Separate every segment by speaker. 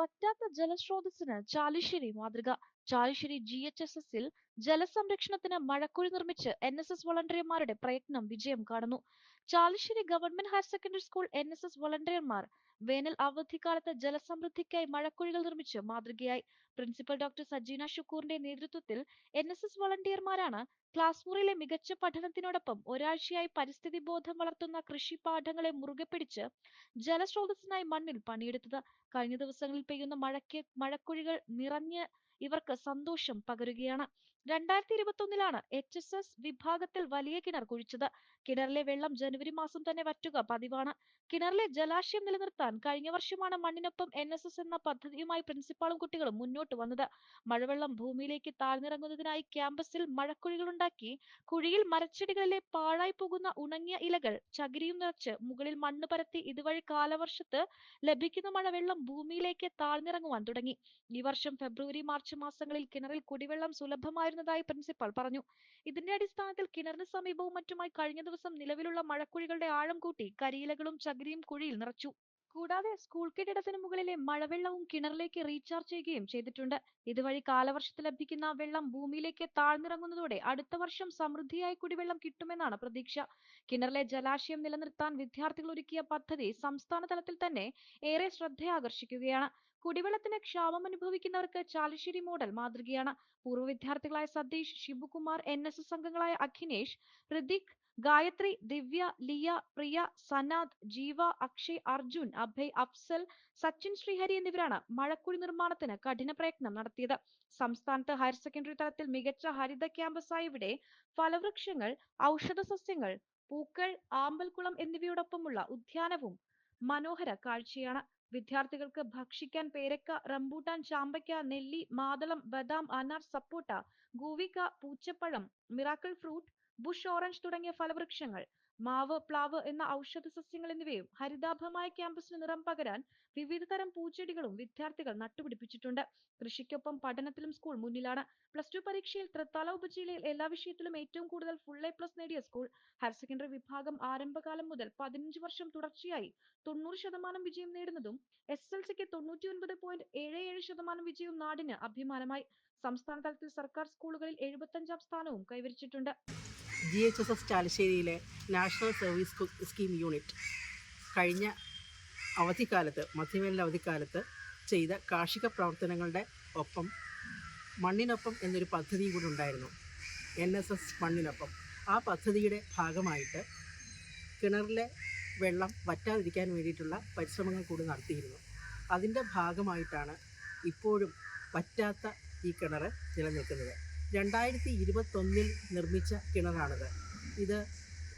Speaker 1: വറ്റാത്ത ജലസ്രോതസ്സിന് ചാലിശ്ശേരി മാതൃക Chalissery G H S എസിൽ ജലസംരക്ഷണത്തിന് മഴക്കുഴി നിർമ്മിച്ച് എൻ എസ് എസ് വളണ്ടിയർമാരുടെ പ്രയത്നം വിജയം കാണുന്നു. Chalissery government higher secondary school N S S വളണ്ടിയർമാർ വേനൽ അവധിക്കാലത്ത് ജലസമൃദ്ധിക്കായി മഴക്കുഴികൾ നിർമ്മിച്ച് മാതൃകയായി. പ്രിൻസിപ്പൽ ഡോക്ടർ സജീന ഷുക്കൂറിന്റെ നേതൃത്വത്തിൽ എൻ എസ് എസ് വളണ്ടിയർമാരാണ് ക്ലാസ് മുറിയിലെ മികച്ച പഠനത്തിനോടൊപ്പം ഒരാഴ്ചയായി പരിസ്ഥിതി ബോധം വളർത്തുന്ന കൃഷി പാഠങ്ങളെ മുറുകെ പിടിച്ച് ജലസ്രോതസ്സിനായി മണ്ണിൽ പണിയെടുത്തത്. കഴിഞ്ഞ ദിവസങ്ങളിൽ പെയ്യുന്ന മഴയ്ക്ക് മഴക്കുഴികൾ നിറഞ്ഞ് ഇവർക്ക് സന്തോഷം പകരുകയാണ്. രണ്ടായിരത്തി ഇരുപത്തി ഒന്നിലാണ് എച്ച് എസ് എസ് വിഭാഗത്തിൽ വലിയ കിണർ കുഴിച്ചത്. കിണറിലെ വെള്ളം ജനുവരി മാസം തന്നെ വറ്റുക പതിവാണ്. കിണറിലെ ജലാശയം നിലനിർത്താൻ കഴിഞ്ഞ വർഷമാണ് മണ്ണിനൊപ്പം എൻ എസ് എസ് എന്ന പദ്ധതിയുമായി പ്രിൻസിപ്പാളും കുട്ടികളും മുന്നോട്ട് വന്നത്. മഴവെള്ളം ഭൂമിയിലേക്ക് താഴ്ന്നിറങ്ങുന്നതിനായി ക്യാമ്പസിൽ മഴക്കുഴികളുണ്ടാക്കി കുഴിയിൽ മരച്ചെടികളിലെ പാഴായി പോകുന്ന ഉണങ്ങിയ ഇലകൾ ചകിരിയും നിറച്ച് മുകളിൽ മണ്ണ് പരത്തി ഇതുവഴി കാലവർഷത്ത് ലഭിക്കുന്ന മഴവെള്ളം ഭൂമിയിലേക്ക് താഴ്ന്നിറങ്ങുവാൻ തുടങ്ങി. ഈ വർഷം ഫെബ്രുവരി മാർച്ച് മാസങ്ങളിൽ കിണറിൽ കുടിവെള്ളം സുലഭമായിരുന്നതായി പ്രിൻസിപ്പൽ പറഞ്ഞു. ഇതിന്റെ അടിസ്ഥാനത്തിൽ കിണറിന് സമീപവും മറ്റുമായി കഴിഞ്ഞ ദിവസം നിലവിലുള്ള മഴക്കുഴികളുടെ ആഴം കൂട്ടി കരിയിലകളും ചകിരിയും കുഴിയിൽ നിറച്ചു. കൂടാതെ സ്കൂൾ കെട്ടിടത്തിന് മുകളിലെ മഴവെള്ളവും കിണറിലേക്ക് റീചാർജ് ചെയ്യുകയും ചെയ്തിട്ടുണ്ട്. ഇതുവഴി കാലവർഷത്തിൽ ലഭിക്കുന്ന വെള്ളം ഭൂമിയിലേക്ക് താഴ്ന്നിറങ്ങുന്നതോടെ അടുത്ത വർഷം സമൃദ്ധിയായി കുടിവെള്ളം കിട്ടുമെന്നാണ് പ്രതീക്ഷ. കിണറിലെ ജലാശയം നിലനിർത്താൻ വിദ്യാർത്ഥികൾ ഒരുക്കിയ പദ്ധതി സംസ്ഥാന തലത്തിൽ തന്നെ ഏറെ ശ്രദ്ധയാകർഷിക്കുകയാണ്. കുടിവെള്ളത്തിന് ക്ഷാമം അനുഭവിക്കുന്നവർക്ക് ചാലിശ്ശേരി മോഡൽ മാതൃകയാണ്. പൂർവ വിദ്യാർത്ഥികളായ Satheesh Sivakumar N S S അംഗങ്ങളായ അഖിനേഷ് ഋതിക് ഗായത്രി ദിവ്യ ലിയ പ്രിയ സനാദ് ജീവ അക്ഷയ് അർജുൻ അഭയ് അഫ്സൽ സച്ചിൻ ശ്രീഹരി എന്നിവരാണ് മഴക്കുഴി നിർമ്മാണത്തിന് കഠിന പ്രയത്നം നടത്തിയത്. സംസ്ഥാനത്ത് ഹയർ സെക്കൻഡറി തലത്തിൽ മികച്ച ഹരിത ക്യാമ്പസായ ഇവിടെ ഫലവൃക്ഷങ്ങൾ ഔഷധ സസ്യങ്ങൾ പൂക്കൾ ആമ്പൽക്കുളം എന്നിവയോടൊപ്പമുള്ള ഉദ്യാനവും മനോഹര കാഴ്ചയാണ്. വിദ്യാർത്ഥികൾക്ക് ഭക്ഷിക്കാൻ പേരക്ക റംബൂട്ടാൻ ചാമ്പയ്ക്ക നെല്ലി മാതളം ബദാം അനാർ സപ്പോട്ട ഗൂവിക്ക പൂച്ചപ്പഴം മിറാക്കിൾ ഫ്രൂട്ട് ബുഷ് ഓറഞ്ച് തുടങ്ങിയ ഫലവൃക്ഷങ്ങൾ മാവ് പ്ലാവ് എന്ന ഔഷധ സസ്യങ്ങൾ എന്നിവയും ഹരിതാഭമായ ക്യാമ്പസിന് നിറം പകരാൻ വിവിധ തരം പൂച്ചെടികളും വിദ്യാർത്ഥികൾ നട്ടുപിടിപ്പിച്ചിട്ടുണ്ട്. കൃഷിക്കൊപ്പം പഠനത്തിലും സ്കൂൾ മുന്നിലാണ്. പ്ലസ് ടു പരീക്ഷയിൽ തൃത്താല ഉപജില്ലയിൽ എല്ലാ വിഷയത്തിലും ഏറ്റവും കൂടുതൽ ഫുൾ എ പ്ലസ് നേടിയ സ്കൂൾ ഹയർ സെക്കൻഡറി വിഭാഗം ആരംഭകാലം മുതൽ പതിനഞ്ച് വർഷം തുടർച്ചയായി തൊണ്ണൂറ് ശതമാനം വിജയം നേടുന്നതും എസ് എൽ സിക്ക് തൊണ്ണൂറ്റി ഒൻപത് പോയിന്റ് ഏഴ് ഏഴ് ശതമാനം വിജയവും നാടിന് അഭിമാനമായി. സംസ്ഥാന തലത്തിൽ സർക്കാർ സ്കൂളുകളിൽ എഴുപത്തഞ്ചാം സ്ഥാനവും കൈവരിച്ചിട്ടുണ്ട്.
Speaker 2: ജി എച്ച് എസ് എസ് ചാലശ്ശേരിയിലെ നാഷണൽ സർവീസ് സ്കീം യൂണിറ്റ് കഴിഞ്ഞ അവധിക്കാലത്ത് മധ്യവേനൽ അവധിക്കാലത്ത് ചെയ്ത കാർഷിക പ്രവർത്തനങ്ങളുടെ ഒപ്പം മണ്ണിനൊപ്പം എന്നൊരു പദ്ധതി കൂടി ഉണ്ടായിരുന്നു. എൻ എസ് എസ് മണ്ണിനൊപ്പം. ആ പദ്ധതിയുടെ ഭാഗമായിട്ട് കിണറിലെ വെള്ളം വറ്റാതിരിക്കാൻ വേണ്ടിയിട്ടുള്ള പരിശ്രമങ്ങൾ കൂടി നടത്തിയിരുന്നു. അതിന്റെ ഭാഗമായിട്ടാണ് ഇപ്പോഴും പറ്റാത്ത ഈ കിണർ നിലനിൽക്കുന്നത്. രണ്ടായിരത്തി ഇരുപത്തൊന്നിൽ നിർമ്മിച്ച കിണറാണിത്. ഇത്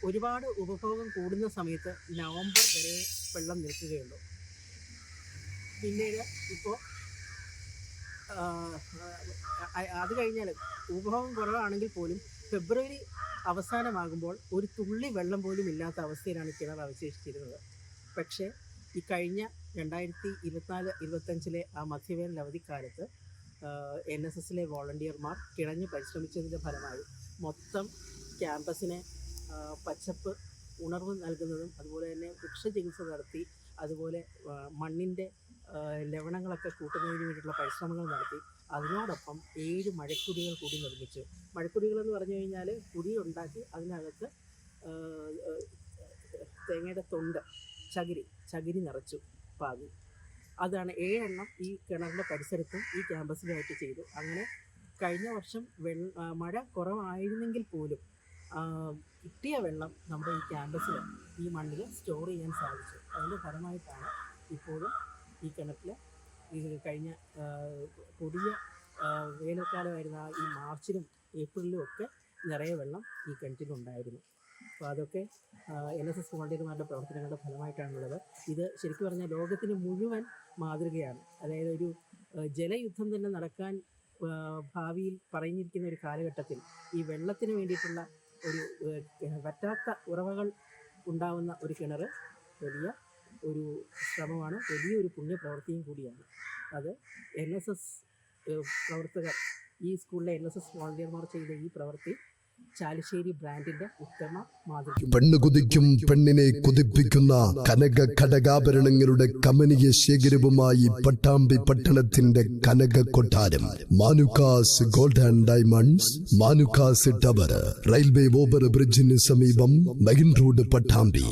Speaker 2: ഒരുപാട് ഉപഭോഗം കൂടുന്ന സമയത്ത് നവംബർ വരെ വെള്ളം നിൽക്കുകയുള്ളൂ. പിന്നീട് ഇപ്പോൾ അത് കഴിഞ്ഞാൽ ഉപഭോഗം കുറവാണെങ്കിൽ പോലും ഫെബ്രുവരി അവസാനമാകുമ്പോൾ ഒരു തുള്ളി വെള്ളം പോലും ഇല്ലാത്ത അവസ്ഥയിലാണ് കിണർ അവശേഷിച്ചിരുന്നത്. പക്ഷേ ഈ കഴിഞ്ഞ രണ്ടായിരത്തി ഇരുപത്തിനാല് ഇരുപത്തഞ്ചിലെ ആ മധ്യവേനൽ അവധിക്കാലത്ത് എൻ എസ് എസിലെ വോളണ്ടിയർമാർ കിണഞ്ഞ് പരിശ്രമിച്ചതിന്റെ ഫലമായി മൊത്തം ക്യാമ്പസിനെ പച്ചപ്പ് ഉണർവ് നൽകുന്നതും അതുപോലെ തന്നെ വൃക്ഷചികിത്സ നടത്തി അതുപോലെ മണ്ണിന്റെ ലവണങ്ങളൊക്കെ കൂട്ടുന്നതിന് വേണ്ടിയിട്ടുള്ള പരിശ്രമങ്ങൾ നടത്തി. അതിനോടൊപ്പം ഏഴ് മഴക്കുടികൾ കൂടി നിർമ്മിച്ചു. മഴക്കുടികൾ എന്ന് പറഞ്ഞു കഴിഞ്ഞാൽ കുടി ഉണ്ടാക്കി അതിനകത്ത് തേങ്ങയുടെ തൊണ്ട് ചകിരി ചകിരി നിറച്ചു പാകി. അതാണ് ഏഴെണ്ണം ഈ കിണറിന്റെ പരിസരത്തും ഈ ക്യാമ്പസിലുമായിട്ട് ചെയ്തു. അങ്ങനെ കഴിഞ്ഞ വർഷം വെള്ള മഴ കുറവായിരുന്നെങ്കിൽ പോലും കിട്ടിയ വെള്ളം നമ്മുടെ ഈ ക്യാമ്പസിൽ ഈ മണ്ണിൽ സ്റ്റോർ ചെയ്യാൻ സാധിച്ചു. അതിന്റെ ഫലമായിട്ടാണ് ഇപ്പോഴും ഈ കിണറ്റിൽ ഇത് കഴിഞ്ഞ പുതിയ വേനൽക്കാലമായിരുന്ന ഈ മാർച്ചിലും ഏപ്രിലിലും ഒക്കെ നിറയെ വെള്ളം ഈ കിണറ്റിലുണ്ടായിരുന്നു. അപ്പോൾ അതൊക്കെ എൻ എസ് എസ് വോളണ്ടിയർമാരുടെ പ്രവർത്തനങ്ങളുടെ ഫലമായിട്ടാണുള്ളത്. ഇത് ശരിക്കും പറഞ്ഞാൽ ലോകത്തിന് മുഴുവൻ മാതൃകയാണ്. അതായത് ഒരു ജലയുദ്ധം തന്നെ നടക്കാൻ ഭാവിയിൽ പറഞ്ഞിരിക്കുന്ന ഒരു കാലഘട്ടത്തിൽ ഈ വെള്ളത്തിന് വേണ്ടിയിട്ടുള്ള ഒരു വറ്റാത്ത ഉറവകൾ ഉണ്ടാവുന്ന ഒരു കിണർ വലിയ ഒരു ശ്രമമാണ് വലിയൊരു പുണ്യപ്രവൃത്തിയും കൂടിയാണ്. അത് എൻ എസ് എസ് പ്രവർത്തകർ ഈ സ്കൂളിലെ എൻ എസ് എസ് വോളണ്ടിയർമാർ ചെയ്ത ഈ പ്രവൃത്തി ചാലിശ്ശേരി ബ്രാൻഡിന്റെ ഉത്തമ മാതൃക
Speaker 3: പെണ്ണ് കുതിക്കും പെണ്ണിനെ കുതിപ്പിക്കുന്ന കനക ഘടകാഭരണങ്ങളുടെ കമനീയ ശേഖരവുമായി പട്ടാമ്പി പട്ടണത്തിന്റെ കനക കൊട്ടാരം. Manukkas gold and diamonds Manukkas tower railway over ബ്രിഡ്ജിന് സമീപം മെയിൻ റോഡ് പട്ടാമ്പി.